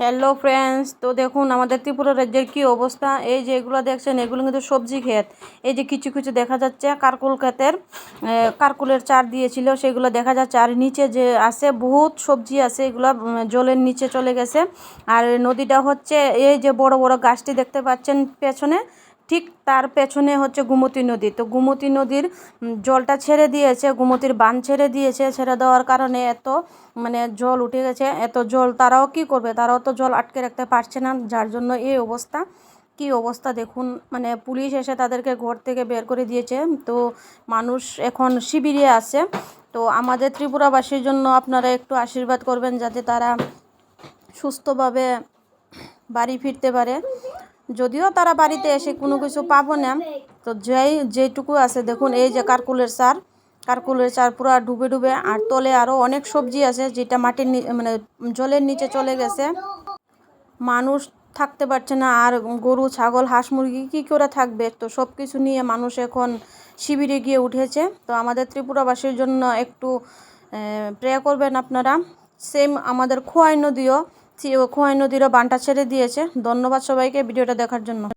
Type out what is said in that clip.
Hello friends তো দেখুন, আমাদের ত্রিপুরা রাজ্যের কি অবস্থা? এই যে এগুলো দেখছেন, এগুলো কিন্তু সবজি ক্ষেত। এই যে কিছু কিছু দেখা যাচ্ছে, কারকুল ক্ষেতের কারকুলের চার দিয়েছিল, সেগুলো দেখা যাচ্ছে। আর নিচে যে আছে, বহুত সবজি আছে, এগুলো জলের নিচে চলে গেছে। আর নদীটা হচ্ছে, এই যে বড় বড় গাছটি দেখতে পাচ্ছেন পেছনে ঠিক তার পেছনে হচ্ছে গুমতি নদী। তো গুমতি নদীর জলটা ছেড়ে দিয়েছে, গুমতির বান ছেড়ে দিয়েছে, ছেড়ে দেওয়ার কারণে এত মানে জল উঠে গেছে, এত জল তারাও কি করবে? তারাও তো জল আটকে রাখতে পারছে না, যার জন্য এই অবস্থা। কি অবস্থা দেখুন মানে পুলিশ এসে তাদেরকে ঘর থেকে বের করে দিয়েছে। তো মানুষ এখন শিবিরে আছে। তো আমাদের ত্রিপুরাবাসীর জন্য আপনারা একটু আশীর্বাদ করবেন যাতে তারা সুস্থভাবে বাড়ি ফিরতে পারে। যদিও তারা বাড়িতে এসে কোনো কিছু পাবো না, তো যেই যেটুকু আছে, দেখুন, এই যে কারকুলের সার, কারকুলের চার পুরো ডুবে ডুবে, আর তলে আরও অনেক সবজি আছে, যেটা মাটির মানে জলের নিচে চলে গেছে। মানুষ থাকতে পারছে না, আর গরু, ছাগল, হাঁস, মুরগি কী করে থাকবে? তো সব কিছু নিয়ে মানুষ এখন শিবিরে গিয়ে উঠেছে। তো আমাদের ত্রিপুরাবাসীর জন্য একটু প্রে করবেন আপনারা। সেম আমাদের খোয়াই নদীও খোয়াই নদীরও বানটা ছেড়ে দিয়েছে। ধন্যবাদ সবাইকে ভিডিওটা দেখার জন্য।